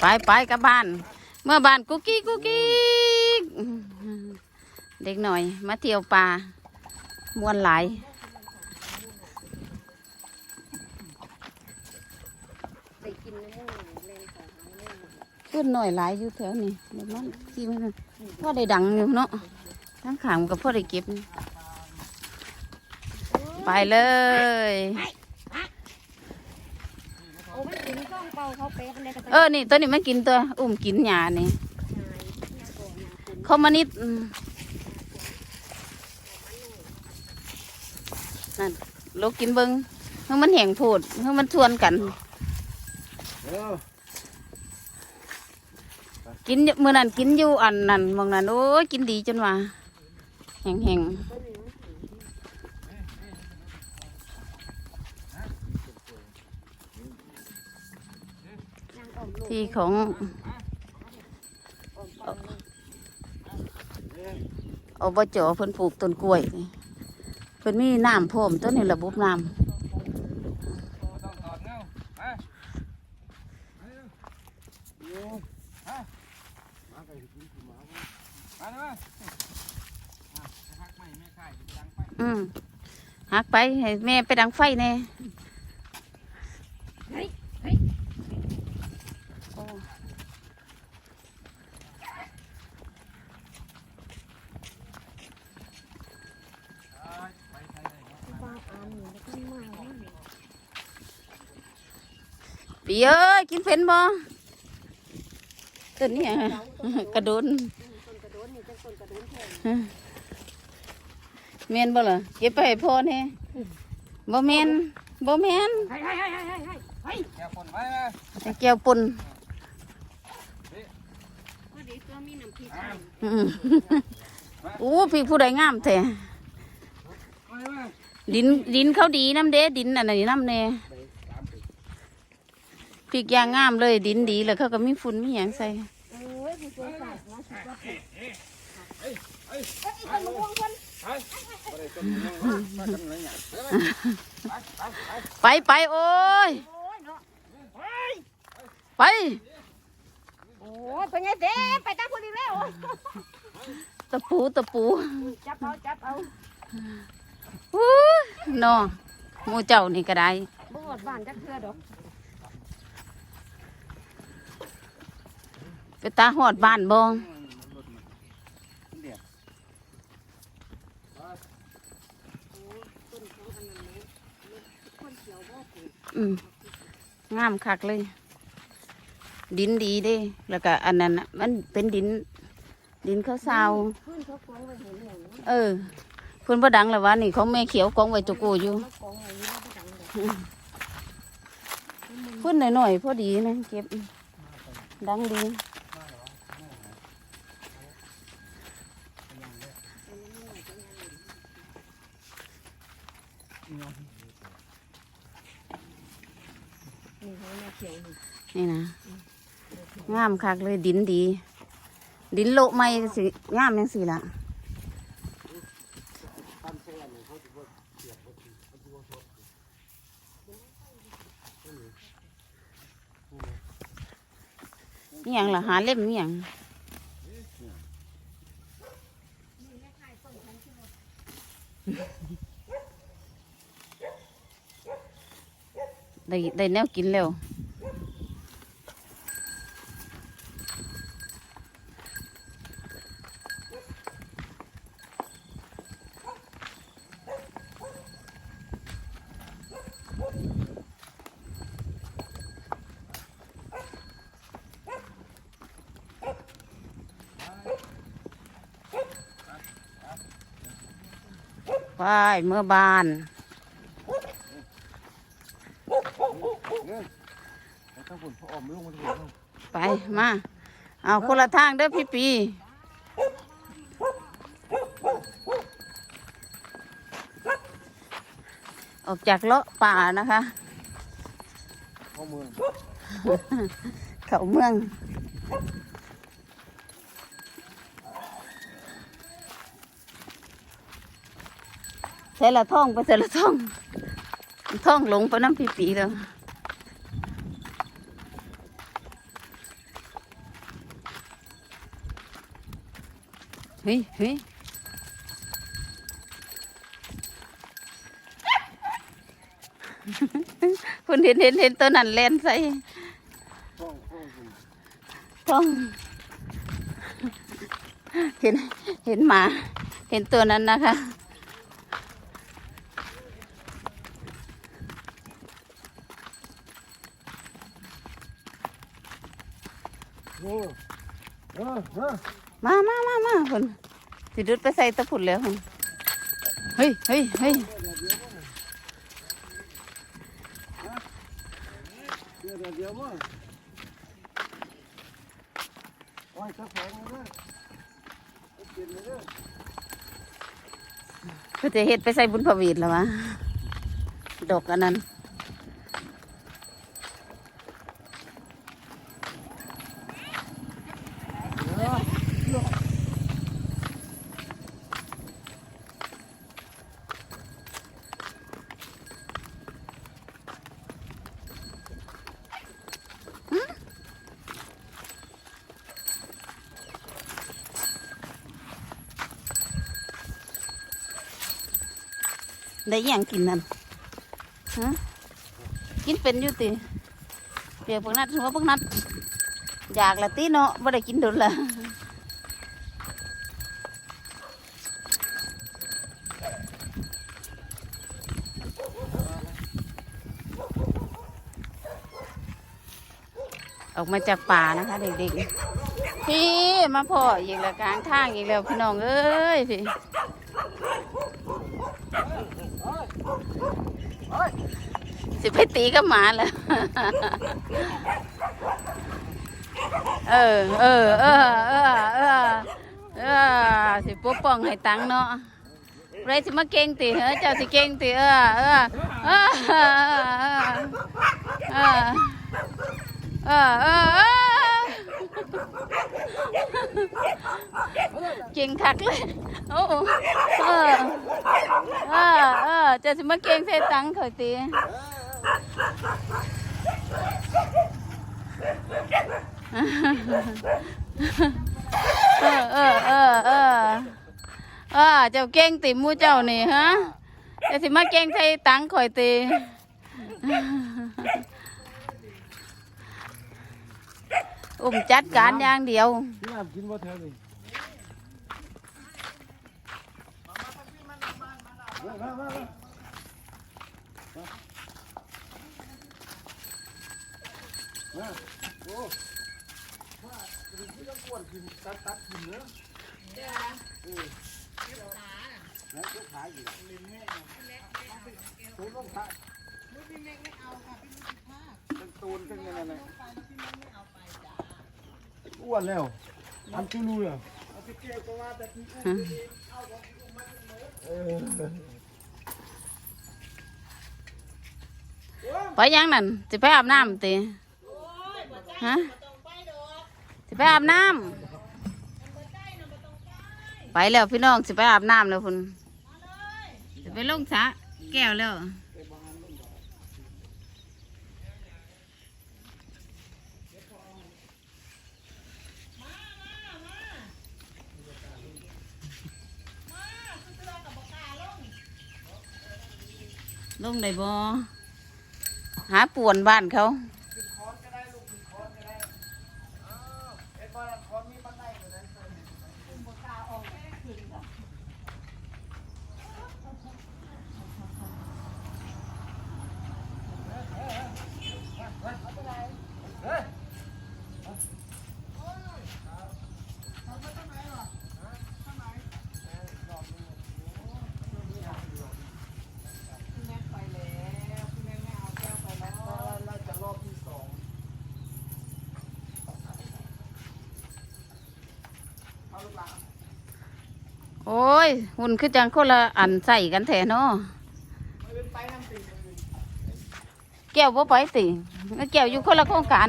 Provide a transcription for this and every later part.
ไปไปกับบ้าน เมื่อบ้านกุ๊กกิ๊กกุ๊กกิ๊กอืมเด็กหน่อย มาเที่ยวป่ามวนหลายไปกินมะม่วงเล่นของมะม่วงขึ้นหน่อยหลายอยู่แถวนี้เดี๋ยวมันที่มันพ่อได้ดังอยู่เนาะทั้งขางกับพ่อได้เก็บ ไปเลย โอ้ไม่กินกล้อง เป่าเขาเป๊ะมันได้ก็ไปเออนี่ตัวนี้มันกินตัว อุ้มกินหญ้านี่เขามานิดอืมนั่นลูกกินเบิงเมื่อมันแห้งโพดเมื่อมันทวนกันเออกินเมื่อนั้นกินอยู่อันนั้นมองนั้นโอ้ยกินดีจนว่าแห้งแห้ง ที่ของเอาบจเพิ่นปลูกต้นกล้วยเพิ่นมีน้ำพ่มต้นนี้ระบบน้ำอืมหักไปให้แม่ไปดังไฟแน่โอ้ ไปไทยได้เนาะ ปลาอันแล้วก็มา ปีเอ้ยกินเผ็นบ่ต้นนี้อะกระโดนต้นกระโดนนี่เป็นต้นกระโดนแทนแม่นบ่ล่ะเก็บไปให้พ่อแน่บ่แม่นบ่แม่นให้ให้ให้ให้ให้ให้แกคนไปมาให้แก้วปุ่นพอดีตัวมีน้ำพริกอืมอู้พี่ผู้ใดงามแท้มาเลยมาดินดินเขาดีน้ำเด้ดินอันนี้น้ำแน่ พริกอย่างงามเลยดินดีแล้วเขาก็มีฝุ่นมีหยังใส่โอ้ยผู้ช่วยศาสตร์นะสุดยอดเอ้ยเอ้ยต้นมะม่วงคนไปไปเลยต้นยังมากันไหนเนี่ยไปไปไปไปไปโอ้ย โอ้ยเนาะไป โอ้ยเป็นไงเด้ไปตามคนอีกแล้วตะปูตะปูจับเอาจับเอาอู้นอหมูเจ้านี่ก็ได้บ่หอดบ้านจักเทื่อดอก ไปตาหอดบ้านบ่เดี๋ยวต้นเขาอันนั้นเลยคนเขียวบ่ปลูกอืมงามคักเลย ดินดีเด้ แล้วก็อันนั้นน่ะมันเป็นดิน ดินข้าวซาวพื้นเขากองไว้เห็นอย่างนี้เออเพิ่นบ่ดังแล้ววะนี่ของแม่เขียวกองไว้ตุกูอยู่มากองไว้นี่ไม่ดังเลยเพิ่นหน่อยๆพอดีนะเก็บดังดี นี่นะงามคักเลยดินดี ดินโลไม่สิงามจังสิละมีหยังล่ะหาเล่มมีหยัง ได้ได้แนวกินแล้วไปเมื่อบาน ถ้าฝนพออมลงมาถึง ไป มาเอาคนละทางเด้อพี่ปีออกจากเลาะป่านะคะเข้าเมืองเขาเมืองใส่ละท่องไปใส่ละท่องท่องหลงไปน้ำพี่ปีแล้ว ฮ้ยเฮ้ยคุณเห็นเห็นเห็นตัวนั้นแลนใส่ฟ้องฟ้องคุณท้องเห็นเห็นหมา เห็นตัวนั้นนะคะ โอ้เออเออ มามามามาคุณสิดุดไปใส่ตะผุดแล้วคุณเฮ้ยเฮ้ยเฮ้ยเดี๋ยวเดี๋ยวเดี๋ยวมั้งโอ้ยกระแสงเลยเปลี่ยนเลยเด้อก็จะเฮ็ดไปใส่บุญพวีดแล้ววะดอกอันนั้น ได้ยังกินนั่นฮะกินเป็นอยู่ติเปียกพวกนัดถือว่าพวกนัดอยากละตีเนาะไม่ได้กินโดนละออกมาจากป่านะคะ เด็กๆ พี่มาพ่ออีกแล้วกลางทางอีกแล้วพี่น้องเอ้ยพี่ สิไปตีกับหมาแล้วเออ เออ เออ เออ เออ เออ สิปกป้องให้ตังเนาะไรสิมาเก่งติเออเจ้าสิเก่งติเออ เออ เออ เออ เออ เออ เออเก่งคักเลยโอ้เออเออเออเจะสิมาเก่งใส่ตังค์เขาตี เอุ้มจัดการอย่างเดียว พี่น้ำกินบ่แถวนี้มามามามามาโอ้มาถึงที่ต้องกวนกินตัดตัดกินเนื้อเออแล้วก็ขายอยู่ตูนต้องขายเป็นตูนเป็นยังไงเนี่ยนแล้วอันที่รู้อะเอาไปเกี่ย วกับว่าแต่ที่อ้วนเออไปยังนั่นสิไปอาบน้ำตีฮะสิไปอาบน้ำไปแล้วพี่น้องสิไปอาบน้ำแล้วคุณสิไปลงสระแก้วแล้ว ลงได้บ่หาป่วนบ้านเขาน่าจะรอบที่สองเอาลูกหลาน โอ้ย หุ่นคือจังคนละอันใส่กันแทนเนาะไม่เป็นไปน้ำตีนเลยแก้วบ่ไปติแก้วอยู่คนละโครงการ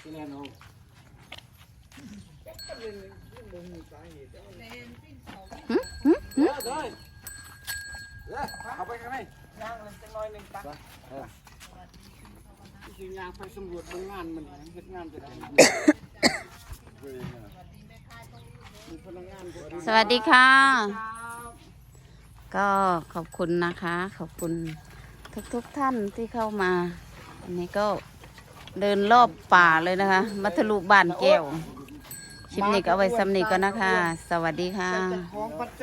ที่แน่นอนเด้อเด้อเด้อเอาไปข้างในย่างเลยจังน้อยหนึ่งตัก จริงยางไปสำรวจเบิ่งงานมันเฮ็ดงานจะได้มีพนักงานก็สวัสดีค่ะ ก็ขอบคุณนะคะ ขอบคุณทุกๆทท่านที่เข้ามา อันนี้ก็เดินรอบป่าเลยนะคะ มัทลุบ้านแก้วคลิปนี้ก็เอาไว้ซ้ำนี้ก็นะคะ สวัสดีค่ะของปัจจ